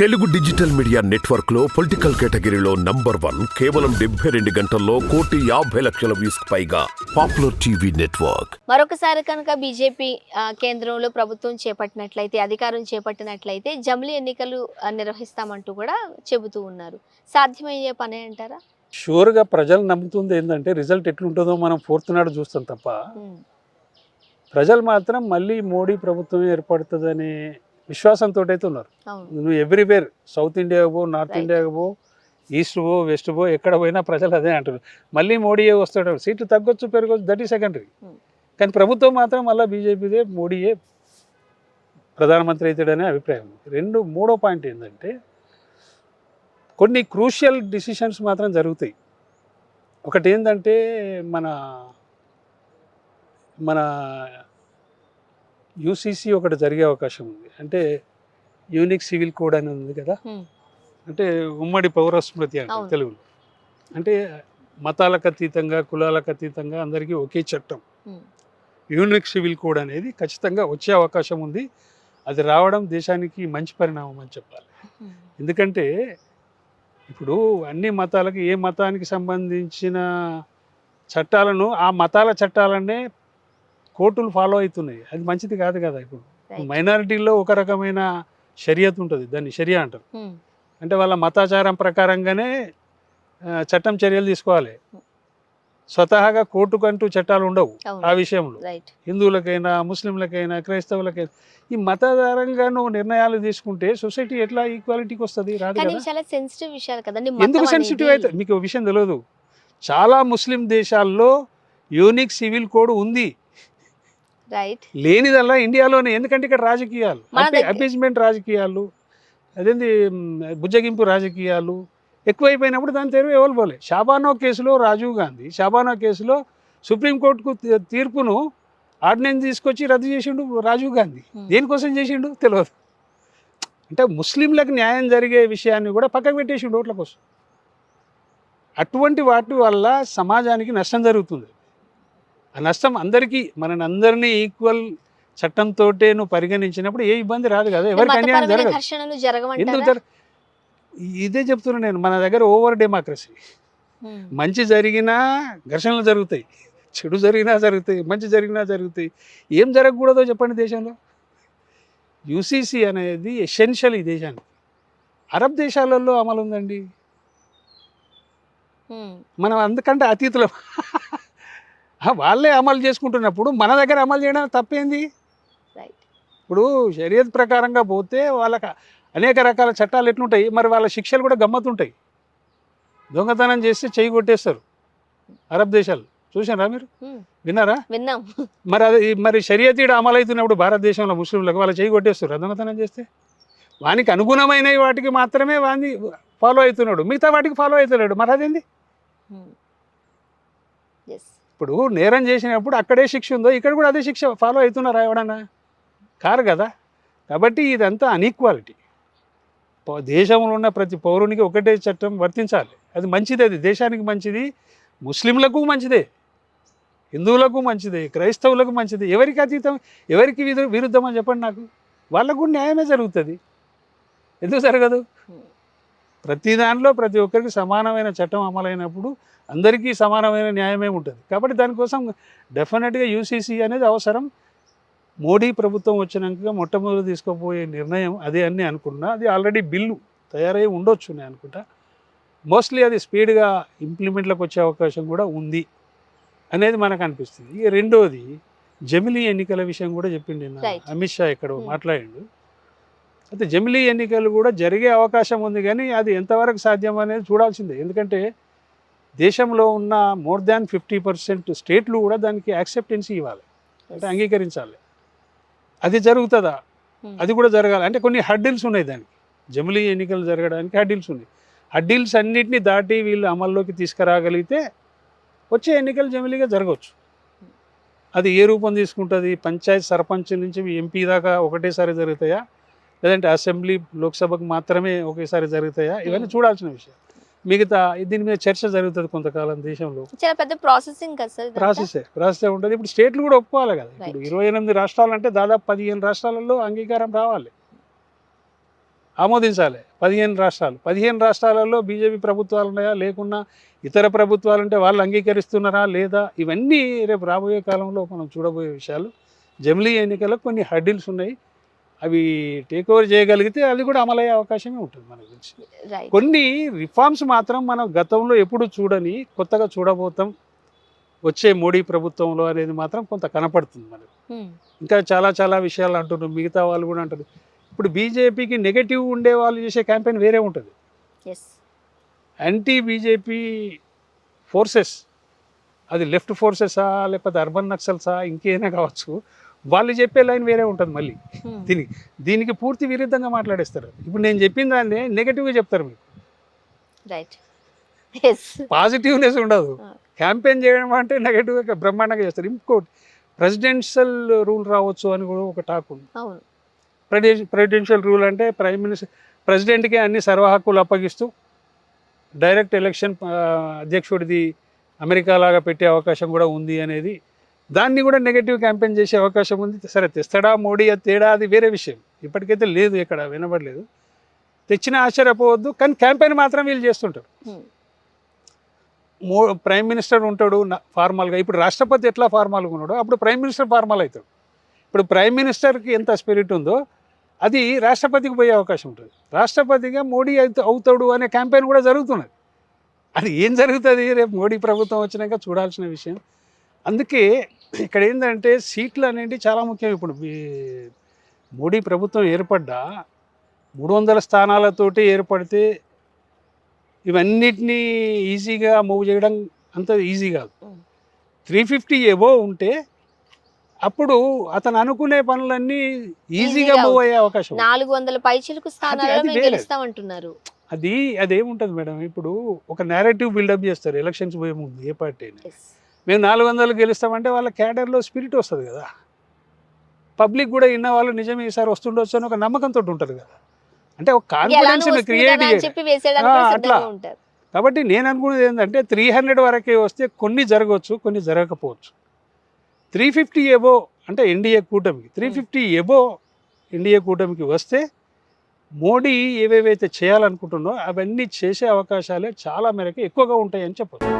Telugu digital media నెట్వర్క్లో political కేటగిరీలో number one కేవలం డెబ్బై రెండు గంటల్లో కోటి యాభై లక్షల వ్యూస్ పైగా పాపులర్ టీవీ నెట్వర్క్. మరొకసారి కనుక బీజేపీ కేంద్రంలో ప్రభుత్వం చేపట్టినట్లయితే అధికారం చేపట్టినట్లయితే జమిలీ ఎన్నికలు నిర్వహిస్తామంటూ కూడా చెబుతూ ఉన్నారు. సాధ్యమయ్యే పనే అంటారా? షూర్గా ప్రజలు నమ్ముతుంది ఏంటంటే రిజల్ట్ ఎట్లుంటుందో మనం ఫోర్త్ నాడు చూస్తాం తప్ప. ప్రజలు మాత్రం మళ్ళీ మోడీ ప్రభుత్వం ఏర్పడుతుందనే విశ్వాసంతో అయితే ఉన్నారు నువ్వు ఎవ్రీవేర్ సౌత్ ఇండియా పో నార్త్ Right. ఇండియా పో ఈస్ట్ పో వెస్ట్ పో ఎక్కడ పోయినా ప్రజలు అదే అంటారు మళ్ళీ మోడీయే వస్తాడు సీట్లు తగ్గొచ్చు పెరగచ్చు దట్ ఈ సెకండరీ Hmm. కానీ ప్రభుత్వం మాత్రం మళ్ళీ బీజేపీదే మోడీయే ప్రధానమంత్రి అవుతాడనే అభిప్రాయం. రెండు మూడో పాయింట్ ఏంటంటే కొన్ని క్రూషియల్ డిసిషన్స్ మాత్రం జరుగుతాయి ఒకటి ఏంటంటే మన మన యూసీసీ ఒకటి జరిగే అవకాశం ఉంది. అంటే యూనిక్ సివిల్ కోడ్ అని ఉంది కదా. అంటే ఉమ్మడి పౌర స్మృతి అంటే. తెలుగులో. అంటే మతాలకు అతీతంగా కులాలకు అతీతంగా అందరికీ ఒకే చట్టం. యూనిక్ సివిల్ కోడ్ అనేది ఖచ్చితంగా వచ్చే అవకాశం ఉంది. అది రావడం దేశానికి మంచి పరిణామం అని చెప్పాలి. ఎందుకంటే ఇప్పుడు అన్ని మతాలకు ఏ మతానికి సంబంధించిన చట్టాలను ఆ మతాల చట్టాలనే కోర్టులు ఫాలో అవుతున్నాయి. అది మంచిది కాదు కదా ఇప్పుడు. Right. మైనారిటీలో ఒక రకమైన షరియత్ ఉంటుంది దాన్ని షరియా అంటారు. ఉమ్, అంటే వాళ్ళ మతాచారం ప్రకారంగానే చట్టం చర్యలు తీసుకోవాలి. స్వతహాగా కోర్టుకంటూ చట్టాలు ఉండవు ఆ విషయంలో. హిందువులకైనా ముస్లింలకైనా క్రైస్తవులకైనా ఈ మతాధారంగా నువ్వు నిర్ణయాలు తీసుకుంటే సొసైటీ ఎట్లా ఈక్వాలిటీకి వస్తుంది? రాదు కానీ కదా? ఇవి చాలా సెన్సిటివ్ విషయాలు కదండి ఎందుకు సెన్సిటివ్ అయితే? మీకు విషయం తెలియదు చాలా ముస్లిం దేశాల్లో యూనిక్ సివిల్ కోడ్ ఉంది. రైట్ లేనిదల్లా ఇండియాలోనే ఎందుకంటే ఇక్కడ రాజకీయాలు. అపీజ్మెంట్ రాజకీయాలు అదేంది బుజ్జగింపు రాజకీయాలు ఎక్కువైపోయినప్పుడు దాని తెరువు ఎవరు పోలే. షాబానో కేసులో రాజీవ్ గాంధీ షాబానో కేసులో సుప్రీంకోర్టుకు తీర్పును ఆర్డినెన్స్ తీసుకొచ్చి రద్దు చేసిండు రాజీవ్ గాంధీ. దేనికోసం చేసిండు? తెలియదు అంటే ముస్లింలకు న్యాయం జరిగే విషయాన్ని కూడా పక్కకు పెట్టేసిండు ఓట్ల కోసం. అటువంటి వాటి వల్ల సమాజానికి నష్టం జరుగుతుంది. ఆ నష్టం అందరికీ మనని అందరినీ ఈక్వల్ చట్టంతో నువ్వు పరిగణించినప్పుడు ఏ ఇబ్బంది రాదు కదా. ఎవరికి అన్యాయం జరగదు. ఎందుకు జరగమంటారా? జర ఇదే చెప్తున్నా నేను. మన దగ్గర ఓవర్ డెమోక్రసీ మంచి జరిగినా ఘర్షణలు జరుగుతాయి. చెడు జరిగినా జరుగుతాయి. మంచి జరిగినా జరుగుతాయి. ఏం జరగకూడదో చెప్పండి దేశంలో. యూసీసీ అనేది ఎసెన్షియల్ ఈ దేశానికి. అరబ్ దేశాలలో అమలు ఉందండి. మనం అందుకంటే అతీతులం. వాళ్ళే అమలు చేసుకుంటున్నప్పుడు మన దగ్గర అమలు చేయడం తప్పేంది? ఇప్పుడు షరియత్ ప్రకారంగా పోతే వాళ్ళకి అనేక రకాల చట్టాలు ఎట్లుంటాయి? మరి వాళ్ళ శిక్షలు కూడా గమ్మత్తుంటాయి. దొంగతనం చేస్తే చేయి కొట్టేస్తారు. అరబ్ దేశాలు. చూసారా మీరు? విన్నారా? విన్నాం. మరి అది మరి షరియతీడు అమలవుతున్నప్పుడు భారతదేశంలో ముస్లింలకు వాళ్ళ చేయి కొట్టేస్తారు. దొంగతనం చేస్తే? వానికి అనుగుణమైన వాటికి మాత్రమే వాడిని ఫాలో అవుతున్నాడు. మిగతా వాటికి ఫాలో అవుతున్నాడు. మరి అదేంది? ఇప్పుడు నేరం చేసినప్పుడు అక్కడే శిక్ష ఉందో ఇక్కడ కూడా అదే శిక్ష ఫాలో అవుతున్నారా ఎవడన్నా? కారు కదా. కాబట్టి ఇదంతా అన్ఈక్వాలిటీ దేశంలో ఉన్న ప్రతి పౌరునికి ఒకటే చట్టం వర్తించాలి. అది మంచిది అది దేశానికి మంచిది ముస్లింలకు మంచిదే హిందువులకు మంచిదే క్రైస్తవులకు మంచిది. ఎవరికి అతీతం ఎవరికి విరుద్ధం అని చెప్పండి నాకు? వాళ్ళకు న్యాయమే జరుగుతుంది. ఎందుకు జరగదు? ప్రతి దానిలో ప్రతి ఒక్కరికి సమానమైన చట్టం అమలైనప్పుడు అందరికీ సమానమైన న్యాయమే ఉంటుంది. కాబట్టి దానికోసం డెఫినెట్గా యూసీసీ అనేది అవసరం. మోడీ ప్రభుత్వం వచ్చినాక మొట్టమొదటి తీసుకోబోయే నిర్ణయం అదే అని అనుకున్నా అది ఆల్రెడీ బిల్లు తయారై ఉండొచ్చు నేను అనుకుంటా. మోస్ట్లీ అది స్పీడ్గా ఇంప్లిమెంట్లోకి వచ్చే అవకాశం కూడా ఉంది అనేది మనకు అనిపిస్తుంది. ఇక రెండోది జమిలీ ఎన్నికల విషయం కూడా చెప్పిండి. అమిత్ షా ఇక్కడ Hmm. మాట్లాడిండు. అయితే జమిలీ ఎన్నికలు కూడా జరిగే అవకాశం ఉంది కానీ అది ఎంతవరకు సాధ్యం అనేది చూడాల్సిందే. ఎందుకంటే దేశంలో ఉన్న మోర్ దాన్ ఫిఫ్టీ పర్సెంట్ స్టేట్లు కూడా దానికి యాక్సెప్టెన్సీ ఇవ్వాలి. అంటే అంగీకరించాలి. అది జరుగుతుందా? Hmm. అది కూడా జరగాలి. అంటే కొన్ని హడ్డిల్స్ ఉన్నాయి దానికి. జమిలీ ఎన్నికలు జరగడానికి హడ్డిల్స్ ఉన్నాయి. హడ్డిల్స్ అన్నిటిని దాటి వీళ్ళు అమల్లోకి తీసుకురాగలిగితే వచ్చే ఎన్నికలు జమిలీగా జరగవచ్చు. అది ఏ రూపం తీసుకుంటుంది? పంచాయత్ సర్పంచ్ నుంచి ఎంపీ దాకా ఒకటేసారి జరుగుతాయా? లేదంటే అసెంబ్లీ లోక్సభకు మాత్రమే ఒకేసారి జరుగుతాయా? ఇవన్నీ. చూడాల్సిన విషయం. మిగతా దీని మీద చర్చ జరుగుతుంది కొంతకాలం దేశంలో. చాలా పెద్ద ప్రాసెసింగ్ కదా సార్ ఇదంతా? ప్రాసెసే ప్రాసెస్ ఉంటుంది ఇప్పుడు స్టేట్లు కూడా ఒప్పుకోవాలి కదా. ఇప్పుడు. ఇరవై ఎనిమిది రాష్ట్రాలు అంటే దాదాపు పదిహేను రాష్ట్రాలలో అంగీకారం రావాలి. ఆమోదించాలి. పదిహేను రాష్ట్రాలు. పదిహేను రాష్ట్రాలలో బీజేపీ ప్రభుత్వాలు ఉన్నాయా? లేకున్నా ఇతర ప్రభుత్వాలు ఉంటే వాళ్ళు అంగీకరిస్తున్నారా లేదా? ఇవన్నీ రేపు రాబోయే కాలంలో మనం చూడబోయే విషయాలు. జమిలీ ఎన్నికలకు కొన్ని హడ్డిల్స్ ఉన్నాయి. అవి టేక్ ఓవర్ చేయగలిగితే అది కూడా అమలయ్యే అవకాశమే ఉంటుంది తెలిసి రైట్ కొన్ని రిఫార్మ్స్ మాత్రం మనం గతంలో ఎప్పుడు చూడని కొత్తగా చూడబోతాం వచ్చే మోడీ ప్రభుత్వంలో అనేది మాత్రం కొంత కనపడుతుంది మనకు. ఇంకా చాలా చాలా విషయాలు అంటున్నారు మిగతా వాళ్ళు కూడా అంటారు ఇప్పుడు బీజేపీకి నెగటివ్ ఉండే వాళ్ళు చేసే క్యాంపెయిన్ వేరే ఉంటుంది. యాంటీ బీజేపీ ఫోర్సెస్ అది లెఫ్ట్ ఫోర్సెసా లేకపోతే అర్బన్ నక్సల్సా ఇంకేనా కావచ్చు వాళ్ళు చెప్పే లైన్ వేరే ఉంటుంది మళ్ళీ. దీనికి దీనికి పూర్తి విరుద్ధంగా మాట్లాడేస్తారు. ఇప్పుడు నేను చెప్పిన దాన్ని నెగటివ్గా చెప్తారు మీకు. రైట్ ఎస్ పాజిటివ్నెస్ ఉండదు. క్యాంపెయిన్ చేయడం అంటే నెగటివ్గా బ్రహ్మాండంగా చేస్తారు. ఇంకోటి ప్రెసిడెన్షియల్ రూల్ రావచ్చు అని కూడా ఒక టాక్ ఉంది. అవును. ప్రెసిడెన్షియల్ రూల్ అంటే ప్రైమ్ మినిస్టర్ ప్రెసిడెంట్కి అన్ని సర్వ హక్కులు అప్పగిస్తూ డైరెక్ట్ ఎలక్షన్ అధ్యక్షుడిది అమెరికా లాగా పెట్టే అవకాశం కూడా ఉంది అనేది దాన్ని కూడా నెగటివ్ క్యాంపెయిన్ చేసే అవకాశం ఉంది. సరే తెస్తాడా మోడీ తేడా అది వేరే విషయం. ఇప్పటికైతే లేదు ఇక్కడ వినబడలేదు. తెచ్చిన ఆశ్చర్యపోవద్దు కానీ క్యాంపెయిన్ మాత్రం వీళ్ళు చేస్తుంటారు. మో ప్రైమ్ మినిస్టర్ ఉంటాడు ఫార్మల్గా ఇప్పుడు రాష్ట్రపతి ఎట్లా ఫార్మల్గా ఉన్నాడో అప్పుడు ప్రైమ్ మినిస్టర్ ఫార్మల్ అవుతాడు. ఇప్పుడు ప్రైమ్ మినిస్టర్కి ఎంత స్పిరిట్ ఉందో అది రాష్ట్రపతికి పోయే అవకాశం ఉంటుంది. రాష్ట్రపతిగా మోడీ అయితే అవుతాడు అనే క్యాంపెయిన్ కూడా జరుగుతున్నది. అది ఏం జరుగుతుంది? రేపు మోడీ ప్రభుత్వం వచ్చినాక చూడాల్సిన విషయం. అందుకే ఇక్కడ ఏంటంటే సీట్లు అనేవి చాలా ముఖ్యం. ఇప్పుడు మోడీ ప్రభుత్వం ఏర్పడ్డా మూడు వందల స్థానాలతోటి ఏర్పడితే ఇవన్నిటినీ ఈజీగా మూవ్ చేయడం అంత ఈజీ కాదు. త్రీ ఫిఫ్టీ ఎబో ఉంటే అప్పుడు అతను అనుకునే పనులన్నీ ఈజీగా మూవ్ అయ్యే అవకాశం. నాలుగు వందల పైచిలకు అది అదేముంటుంది మేడం? ఇప్పుడు ఒక నేరేటివ్ బిల్డప్ చేస్తారు. ఎలక్షన్స్ పోయే ముందు ఏ పార్టీ మేము నాలుగు వందలు గెలుస్తామంటే వాళ్ళ క్యాడర్లో స్పిరిట్ వస్తుంది కదా. పబ్లిక్ కూడా ఇన్న వాళ్ళు నిజమే ఈసారి వస్తుండొచ్చు అని ఒక నమ్మకంతో ఉంటారు కదా. అంటే ఒక కాన్ఫిడెన్స్ క్రియేట్ అట్లా. కాబట్టి నేను అనుకునేది ఏంటంటే త్రీ హండ్రెడ్ వరకే వస్తే కొన్ని జరగవచ్చు కొన్ని జరగకపోవచ్చు. త్రీ ఫిఫ్టీ ఎబో అంటే ఎన్డీఏ కూటమికి త్రీ ఫిఫ్టీ ఎబో ఎన్డీఏ కూటమికి వస్తే మోడీ ఏవేవైతే చేయాలనుకుంటున్నో అవన్నీ చేసే అవకాశాలే చాలా మేరకు ఎక్కువగా ఉంటాయని చెప్పచ్చు.